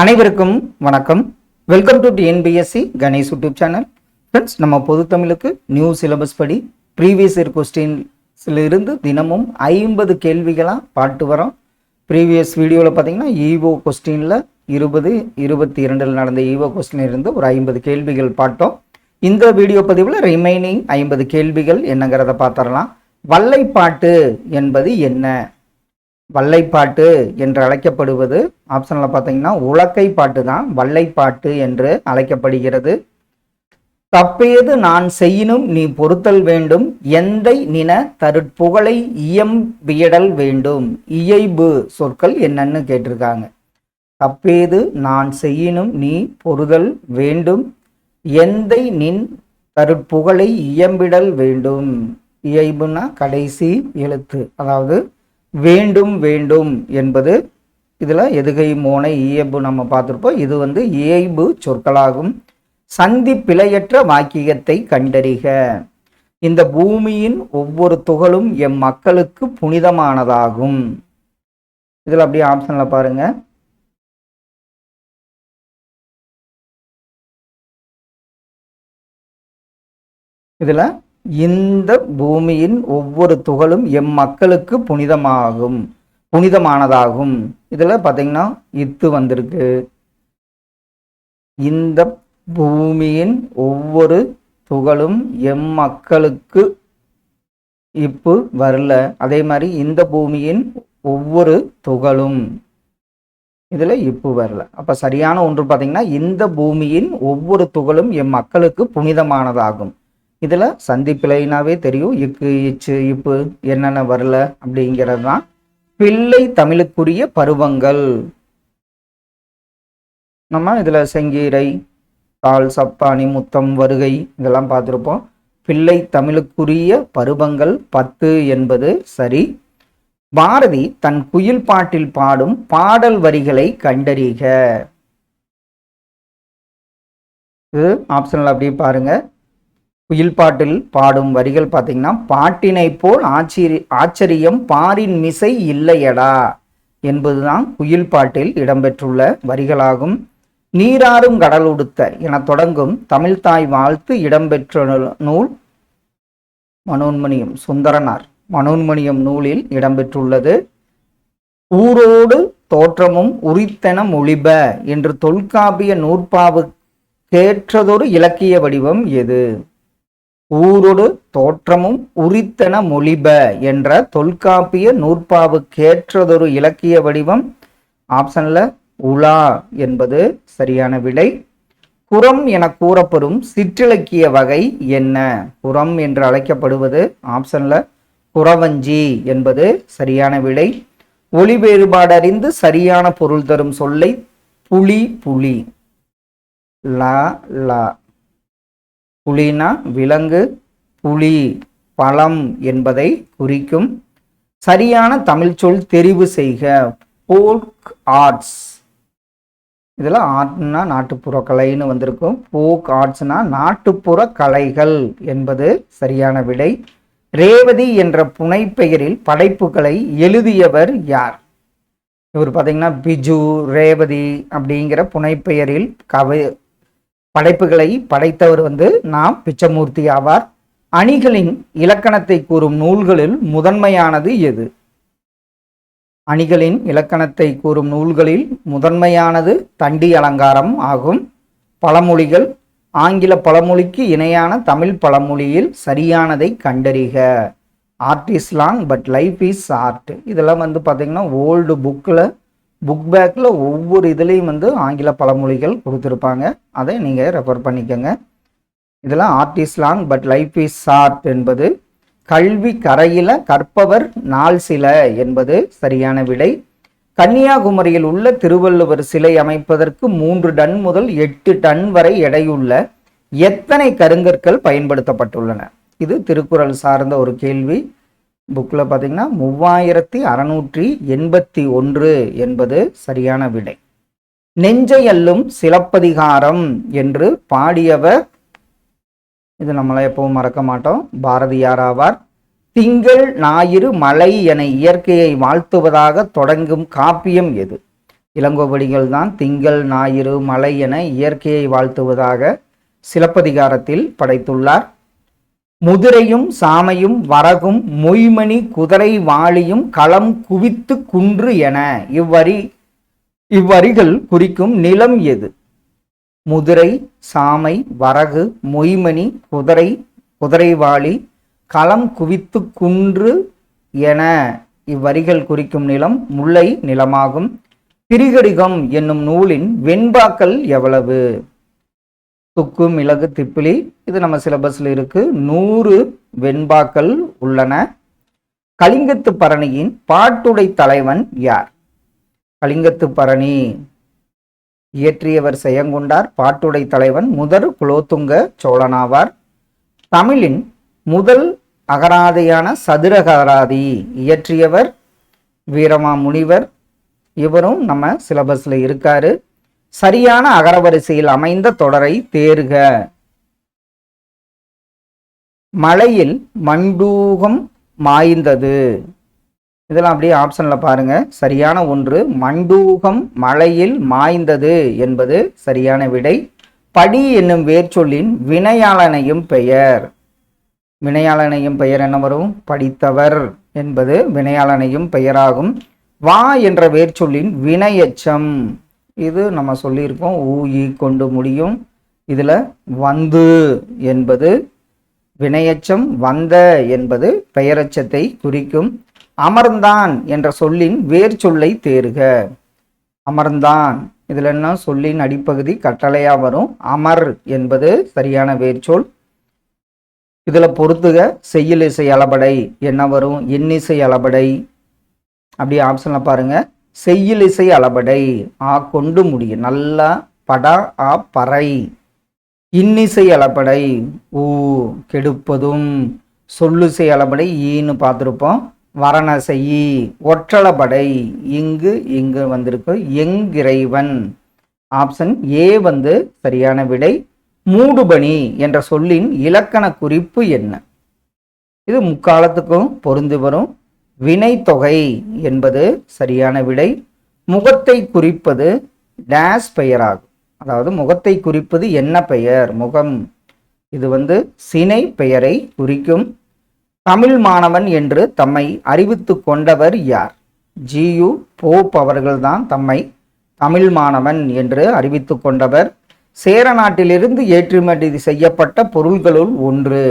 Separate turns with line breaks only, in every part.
அனைவருக்கும் வணக்கம். Welcome to TNPSC Ganesh YouTube channel friends நம்ம பொது தமிழுக்கு நியூ சிலபஸ் படி ப்ரீவியஸ் இயர் கொஸ்டின்ஸ்ல இருந்து தினமும் ஐம்பது கேள்விகளாக பாட்டு வரோம். ப்ரீவியஸ் வீடியோவில் பார்த்தீங்கன்னா ஈவோ கொஸ்டினில் இருபது இருபத்தி இரண்டில் நடந்த ஈவோ கொஸ்டினில் இருந்து ஒரு ஐம்பது கேள்விகள் பாட்டோம். இந்த வீடியோ பதிவில் ரிமைனிங் ஐம்பது கேள்விகள் என்னங்கிறத பார்த்துடலாம் வல்லைப்பாட்டு என்பது என்ன? வல்லைப்பாட்டு என்று அழைக்கப்படுவது ஆப்ஷனில் பார்த்தீங்கன்னா உலக்கை பாட்டு தான் வல்லைப்பாட்டு என்று அழைக்கப்படுகிறது. தப்பேது நான் செய்யினும் நீ பொறுத்தல் வேண்டும் எந்தை நின தருட்புகழை இயம்பியடல் வேண்டும். இயைபு சொற்கள் என்னன்னு கேட்டிருக்காங்க. தப்பேது நான் செய்யினும் நீ பொறுதல் வேண்டும் எந்தை நின் தருட்புகழை இயம்பிடல் வேண்டும். இயைபுனா கடைசி எழுத்து அதாவது வேண்டும் வேண்டும் என்பது இதில் எதுகை மோனை இயல்பு நம்ம பார்த்துருப்போம். இது வந்து இயல்பு சொற்களாகும். சந்தி பிழையற்ற வாக்கியத்தை கண்டறிக. இந்த பூமியின் ஒவ்வொரு துகளும் எம் மக்களுக்கு புனிதமானதாகும். இதில் அப்படியே ஆப்ஷனில் பாருங்கள் இதில் இந்த பூமியின் ஒவ்வொரு துகளும் எம் மக்களுக்கு புனிதமாகும் புனிதமானதாகும். இதில் பார்த்தீங்கன்னா இத்து வந்திருக்கு. இந்த பூமியின் ஒவ்வொரு துகளும் எம் மக்களுக்கு இப்பு வரல. அதே மாதிரி இந்த பூமியின் ஒவ்வொரு துகளும் இதில் இப்பு வரல. அப்போ சரியான ஒன்று பார்த்தீங்கன்னா இந்த பூமியின் ஒவ்வொரு துகளும் எம் மக்களுக்கு புனிதமானதாகும். இதில் சந்திப்பிலைனாவே தெரியும். இக்கு இச்சு இப்பு என்னென்ன வரல அப்படிங்கிறது தான் பிள்ளை தமிழுக்குரிய பருவங்கள். நம்ம இதில் செங்கீரை தாள் சப்பானி முத்தம் வருகை இதெல்லாம் பார்த்துருப்போம். பிள்ளை தமிழுக்குரிய பருவங்கள் பத்து என்பது சரி. பாரதி தன் குயில் பாட்டில் பாடும் பாடல் வரிகளை கண்டறிக. இது ஆப்ஷனில் அப்படியே பாருங்கள் குயில் பாட்டில் பாடும் வரிகள் பார்த்தீங்கன்னா பாட்டினை போல் ஆச்சரிய ஆச்சரியம் பாரின் மிசை இல்லையடா என்பதுதான் குயில் பாட்டில் இடம்பெற்றுள்ள வரிகளாகும். நீராறும் கடல் உடுத்த என தொடங்கும் தமிழ்தாய் வாழ்த்து இடம்பெற்ற நூல் மனோன்மணியம் சுந்தரனார் மனோன்மணியம் நூலில் இடம்பெற்றுள்ளது. ஊரோடு தோற்றமும் உரித்தன மொழிப என்று தொல்காப்பிய நூற்பாவுக்கேற்றதொரு இலக்கிய வடிவம் எது? ஊரொடு தோற்றமும் உரித்தன மொழிப என்ற தொல்காப்பிய நூற்பாவுக்கேற்றதொரு இலக்கிய வடிவம். ஆப்ஷன்ல உலா என்பது சரியான விடை. குரம் என கூறப்படும் சிற்றிலக்கிய வகை என்ன? குரம் என்று அழைக்கப்படுவது ஆப்ஷன்ல குறவஞ்சி என்பது சரியான விடை. ஒளி வேறுபாடறிந்து சரியான பொருள் தரும் சொல்லை புலி புலி. லா லா. புலினா விலங்கு புலி பழம் என்பதை குறிக்கும் சரியான தமிழ் சொல் தெரிவு செய்க. போக் ஆர்ட்ஸ் இதில் ஆர்ட்னா நாட்டுப்புற கலைன்னு வந்திருக்கும். போக் ஆர்ட்ஸ்னா நாட்டுப்புற கலைகள் என்பது சரியான விடை. ரேவதி என்ற புனைப்பெயரில் படைப்புகளை எழுதியவர் யார்? இவர் பார்த்தீங்கன்னா பிஜு ரேவதி அப்படிங்கிற புனைப்பெயரில் கவி படைப்புகளை படைத்தவர் வந்து நாம் பிச்சமூர்த்தி ஆவார். அணிகளின் இலக்கணத்தை கூறும் நூல்களில் முதன்மையானது எது? அணிகளின் இலக்கணத்தை கூறும் நூல்களில் முதன்மையானது தண்டி அலங்காரம் ஆகும். பழமொழிகள் ஆங்கில பழமொழிக்கு இணையான தமிழ் பழமொழியில் சரியானதை கண்டறிக. Art is long but life is art இதெல்லாம் வந்து பார்த்திங்கன்னா ஓல்டு புக்கில் புக் பேக்கில் ஒவ்வொரு இதுலேயும் வந்து ஆங்கில பழமொழிகள் கொடுத்துருப்பாங்க. அதை நீங்கள் ரெஃபர் பண்ணிக்கோங்க. இதெல்லாம் art is long but life is short என்பது கல்வி கரையில் கற்பவர் நாள் சில என்பது சரியான விடை. கன்னியாகுமரியில் உள்ள திருவள்ளுவர் சிலை அமைப்பதற்கு மூன்று டன் முதல் எட்டு டன் வரை எடையுள்ள எத்தனை கருங்கற்கள் பயன்படுத்தப்பட்டுள்ளன? இது திருக்குறள் சார்ந்த ஒரு கேள்வி. புக்கில் பார்த்தீங்கன்னா மூவாயிரத்தி அறநூற்றி எண்பத்தி ஒன்று என்பது சரியான விடை. நெஞ்சையல்லும் சிலப்பதிகாரம் என்று பாடியவர் இது நம்மளை எப்பவும் மறக்க மாட்டோம் பாரதியார் ஆவார். திங்கள் ஞாயிறு மலை என இயற்கையை வாழ்த்துவதாக தொடங்கும் காப்பியம் எது? இளங்கோவடிகள் தான் திங்கள் ஞாயிறு மலை என இயற்கையை வாழ்த்துவதாக சிலப்பதிகாரத்தில் படைத்துள்ளார். முதிரையும் சாமையும் வரகும் மொய்மணி குதிரை வாளியும் களம் குவித்து குன்று என இவ்வரி இவ்வரிகள் குறிக்கும் நிலம் எது? முதிரை சாமை வரகு மொய்மணி குதிரை குதிரைவாளி களம் குவித்து குன்று என இவ்வரிகள் குறிக்கும் நிலம் முல்லை நிலமாகும். திரிகடிகம் என்னும் நூலின் வெண்பாக்கள் எவ்வளவு? துக்கு மிளகு திப்பிலி. இது நம்ம சிலபஸில் இருக்கு. நூறு வெண்பாக்கள் உள்ளன. கலிங்கத்து பரணியின் பாட்டுடை தலைவன் யார்? கலிங்கத்து பரணி இயற்றியவர் செயங்குண்டார். பாட்டுடை தலைவன் முதற் குலோத்துங்க சோழனாவார். தமிழின் முதல் அகராதியான சதுரகராதி இயற்றியவர் வீரமா முனிவர் இவரும் நம்ம சிலபஸில் இருக்காரு. சரியான அகரவரிசையில் அமைந்த தொடரை தேர்க. மலையில் மண்டூகம் மாய்ந்தது. இதெல்லாம் அப்படியே ஆப்ஷன்ல பாருங்க. சரியான ஒன்று மண்டூகம் மலையில் மாய்ந்தது என்பது சரியான விடை. படி என்னும் வேர்ச்சொல்லின் வினையாளனையும் பெயர். வினையாளனையும் பெயர் என்ன வரும்? படித்தவர் என்பது வினையாளனையும் பெயராகும். வா என்ற வேர்ச்சொல்லின் வினையச்சம். இது நம்ம சொல்லியிருக்கோம் ஊயி கொண்டு முடியும். இதில் வந்து என்பது வினையச்சம் வந்த என்பது பெயரச்சத்தை குறிக்கும். அமர்ந்தான் என்ற சொல்லின் வேர் சொல்லை தேர்க. அமர்ந்தான் இதில் என்ன? சொல்லின் அடிப்பகுதி கட்டளையாக வரும். அமர் என்பது சரியான வேர்ச்சொல் இதில் பொறுத்துக செய்யுள் இசை அளபடை என்ன வரும்? எண்ணிசை அளபடை. அப்படி ஆப்ஷனில் பாருங்கள் செய்யுள் இசை அளபடை. ஆ கொண்டு முடியும் நல்லா படா ஆ பறை. இன்னிசை அளபடை. ஊ கெடுப்பதும் சொல்லுசை அளபடை. ஈன்னு பார்த்துருப்போம். வரணசை ஒற்றளபடை. இங்கு இங்கு வந்திருக்கு. எங்கிறைவன். ஆப்ஷன் ஏ வந்து சரியான விடை. மூடுபணி என்ற சொல்லின் இலக்கண குறிப்பு என்ன? இது முக்காலத்துக்கும் பொருந்து வரும். வினைத்தொகை என்பது சரியான விடை. முகத்தை குறிப்பது டேஸ் பெயராகும் அதாவது முகத்தை குறிப்பது என்ன பெயர்? முகம். இது வந்து சினை பெயரை குறிக்கும். தமிழ் மாணவன் என்று தம்மை அறிவித்து கொண்டவர் யார்? ஜியு போப் அவர்கள்தான் தம்மை தமிழ் மாணவன் என்று அறிவித்து கொண்டவர். சேர நாட்டிலிருந்து ஏற்றுமதி செய்யப்பட்ட பொருள்களுள் ஒன்று.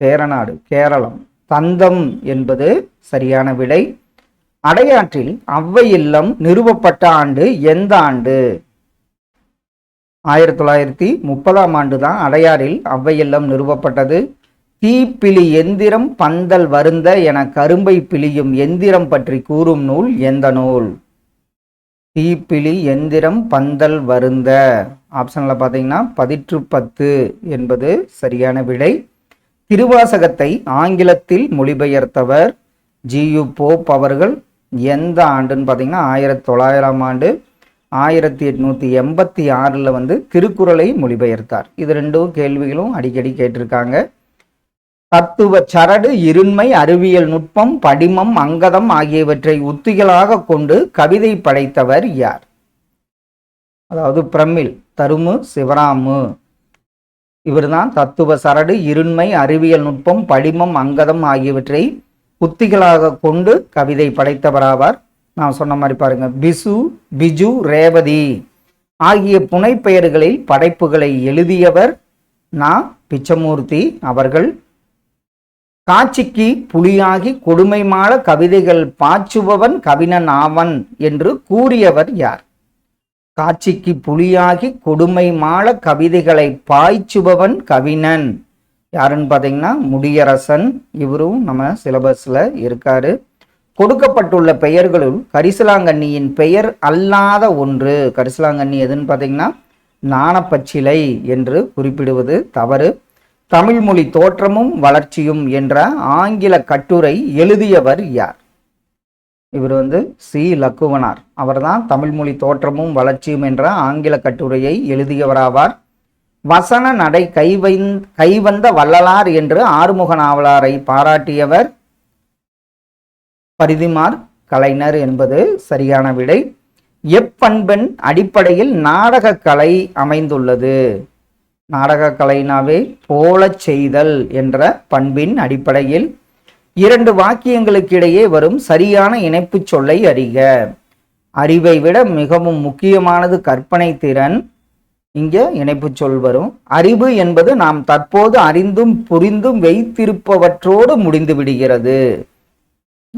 சேரநாடு கேரளம். தந்தம் என்பது சரியான விடை. அடையாற்றில் அவ்வை இல்லம் நிறுவப்பட்ட ஆண்டு எந்த ஆண்டு? ஆயிரத்தி தொள்ளாயிரத்தி முப்பதாம் ஆண்டு தான் அடையாறில் அவ்வை இல்லம் நிறுவப்பட்டது. தீப்பிலி எந்திரம் பந்தல் வருந்த என கரும்பை பிழியும் எந்திரம் பற்றி கூறும் நூல் எந்த நூல்? தீப்பிலி எந்திரம் பந்தல் வருந்த. ஆப்ஷனில் பார்த்தீங்கன்னா பதிற்று பத்து என்பது சரியான விடை. திருவாசகத்தை ஆங்கிலத்தில் மொழிபெயர்த்தவர் ஜியு போப் அவர்கள். எந்த ஆண்டுன்னு பார்த்தீங்கன்னா ஆயிரத்தி தொள்ளாயிரம் ஆண்டு ஆயிரத்தி எட்நூத்தி எண்பத்தி ஆறில் வந்து திருக்குறளை மொழிபெயர்த்தார். இது ரெண்டும் கேள்விகளும் அடிக்கடி கேட்டிருக்காங்க. தத்துவ சரடு இருண்மை அறிவியல் நுட்பம் படிமம் அங்கதம் ஆகியவற்றை உத்திகளாக கொண்டு கவிதை படைத்தவர் யார்? அதாவது பிரமிழ் தருமு சிவராமு. இவர்தான் தத்துவ சரடு இருண்மை அறிவியல் நுட்பம் படிமம் அங்கதம் ஆகியவற்றை உத்திகளாக கொண்டு கவிதை படைத்தவராவார். நான் சொன்ன மாதிரி பாருங்க பிசு பிஜு ரேவதி ஆகிய புனைப்பெயர்களில் படைப்புகளை எழுதியவர் நா. பிச்சமூர்த்தி அவர்கள். காட்சிக்கு புலியாகி கொடுமை மாள கவிதைகள் பாச்சுபவன் கவினன் ஆவன் என்று கூறியவர் யார்? காட்சிக்கு புலியாகி கொடுமை மாள கவிதைகளை பாய்ச்சுபவன் கவினன் யாருன்னு பார்த்தீங்கன்னா முடியரசன். இவரும் நம்ம சிலபஸில் இருக்காரு. கொடுக்கப்பட்டுள்ள பெயர்களுள் கரிசலாங்கண்ணியின் பெயர் அல்லாத ஒன்று. கரிசலாங்கண்ணி எதுன்னு பார்த்தீங்கன்னா நாணப்பச்சிலை என்று குறிப்பிடுவது தவறு. தமிழ் மொழி தோற்றமும் வளர்ச்சியும் என்ற ஆங்கில கட்டுரை எழுதியவர் யார்? இவர் வந்து சி. லக்குவனார். அவர்தான் தமிழ் மொழி தோற்றமும் வளர்ச்சியும் என்ற ஆங்கில கட்டுரையை எழுதியவராவார். வசன நடை கைவந் கைவந்த வள்ளலார் என்று ஆறுமுக நாவலாரை பாராட்டியவர். பரிதிமார் கலைஞர் என்பது சரியான விடை. எப்பண்பின் அடிப்படையில் நாடகக்கலை அமைந்துள்ளது. நாடகக்கலைனாவே போலச் செய்தல் என்ற பண்பின் அடிப்படையில் இரண்டு வாக்கியங்களுக்கிடையே வரும் சரியான இணைப்புச் சொல்லை அறிக. அறிவை விட மிகவும் முக்கியமானது கற்பனை திறன். இங்கே இணைப்புச் சொல் வரும். அறிவு என்பது நாம் தற்போது அறிந்தும் புரிந்தும் வைத்திருப்பவற்றோடு முடிந்து விடுகிறது.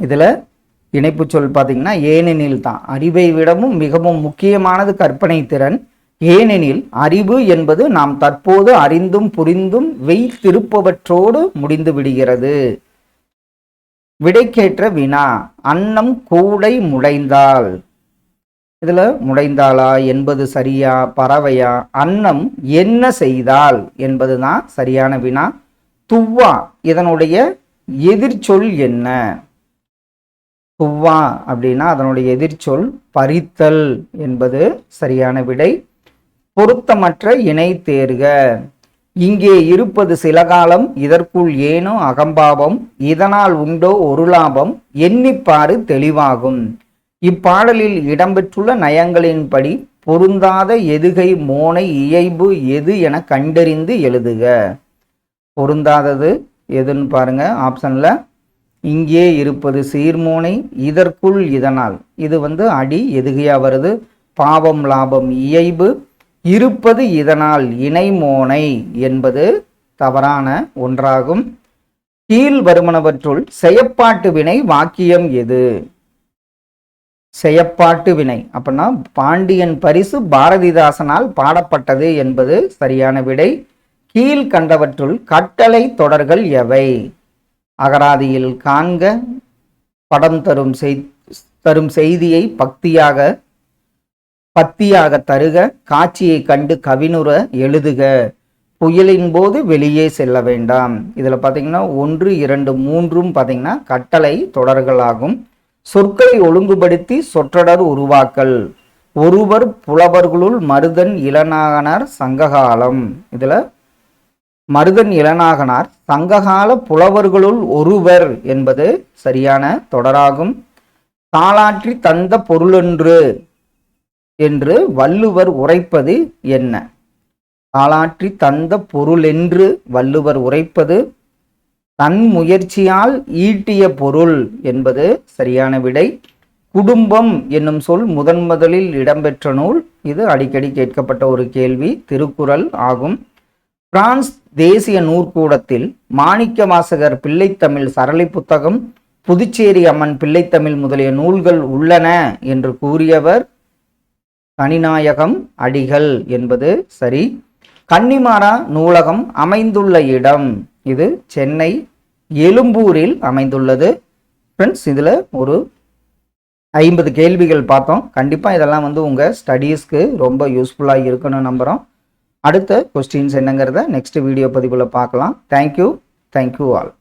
இதில் இணைப்புச் சொல் பார்த்தீங்கன்னா ஏனெனில் தான். அறிவை விடவும் மிகவும் முக்கியமானது கற்பனை திறன். ஏனெனில் அறிவு என்பது நாம் தற்போது அறிந்தும் புரிந்தும் வைத்திருப்பவற்றோடு முடிந்து விடுகிறது. விடைக்கேற்ற வினா அன்னம் கூடை முளைந்தால் இதில் முடைந்தாளா என்பது சரியா பறவையா? அன்னம் என்ன செய்தால் என்பதுதான் சரியான வினா துவ்வா இதனுடைய எதிர்ச்சொல் என்ன? துவ்வா அப்படின்னா அதனுடைய எதிர்ச்சொல் பறித்தல் என்பது சரியான விடை. பொருத்தமற்ற இணை தேர்க இங்கே இருப்பது சில காலம் இதற்குள் ஏனோ அகம்பாவம் இதனால் உண்டோ ஒரு லாபம் எண்ணிப்பாறு தெளிவாகும். இப்பாடலில் இடம்பெற்றுள்ள நயங்களின்படி பொருந்தாத எதுகை மோனை இயைபு எது என கண்டறிந்து எழுதுக. பொருந்தாதது எதுன்னு பாருங்க ஆப்ஷன்ல இங்கே இருப்பது சீர்மோனை இதற்குள் இதனால். இது வந்து அடி எதுகையா வருது? பாவம் லாபம் இயைபு இருப்பது இதனால் இணைமோனை என்பது தவறான ஒன்றாகும். கீழ் வருமனவற்றுள் செயப்பாட்டு வினை வாக்கியம் எது? செயப்பாட்டு வினை. அப்படின்னா பாண்டியன் பரிசு பாரதிதாசனால் பாடப்பட்டது என்பது சரியான விடை. கீழ் கண்டவற்றுள் கட்டளை தொடர்கள் எவை? அகராதியில் காண்க. படம் தரும் செய் தரும் செய்தியை பக்தியாக பத்தியாக தருக காட்சியை கண்டு கவினுற எழுதுக. புயலின் போது வெளியே செல்ல வேண்டாம். இதில் பார்த்தீங்கன்னா ஒன்று இரண்டு மூன்றும் பார்த்தீங்கன்னா கட்டளை தொடர்களாகும். சொற்களை ஒழுங்குபடுத்தி சொற்றொடர் உருவாக்கல். ஒருவர் புலவர்களுள் மருதன் இளநாகனார் சங்ககாலம். இதில் மருதன் இளநாகனார் சங்ககால புலவர்களுள் ஒருவர் என்பது சரியான தொடராகும். தாளாற்றி தந்த பொருளொன்று என்று வள்ளுவர் உரைப்பது என்ன? தாளாற்றி தந்த பொருளென்று வள்ளுவர் உரைப்பது தன் முயற்சியால் ஈட்டிய பொருள் என்பது சரியான விடை. குடும்பம் என்னும் சொல் முதன் முதலில் இடம்பெற்ற நூல். இது அடிக்கடி கேட்கப்பட்ட ஒரு கேள்வி திருக்குறள் ஆகும். பிரான்ஸ் தேசிய நூற்கூடத்தில் மாணிக்க வாசகர் பிள்ளைத்தமிழ் சரளி புத்தகம் புதுச்சேரி அம்மன் பிள்ளைத்தமிழ் முதலிய நூல்கள் உள்ளன என்று கூறியவர் கணிநாயகம் அடிகள் என்பது சரி. கன்னிமாரா நூலகம் அமைந்துள்ள இடம். இது சென்னை எழும்பூரில் அமைந்துள்ளது. ஃப்ரெண்ட்ஸ் இதில் ஒரு ஐம்பது கேள்விகள் பார்த்தோம். கண்டிப்பாக இதெல்லாம் வந்து உங்கள் ஸ்டடீஸ்க்கு ரொம்ப யூஸ்ஃபுல்லாக இருக்குன்னு நம்புகிறோம் அடுத்த கொஸ்டின்ஸ் என்னங்கிறத நெக்ஸ்ட் வீடியோ பதிவில் பார்க்கலாம். Thank you thank you all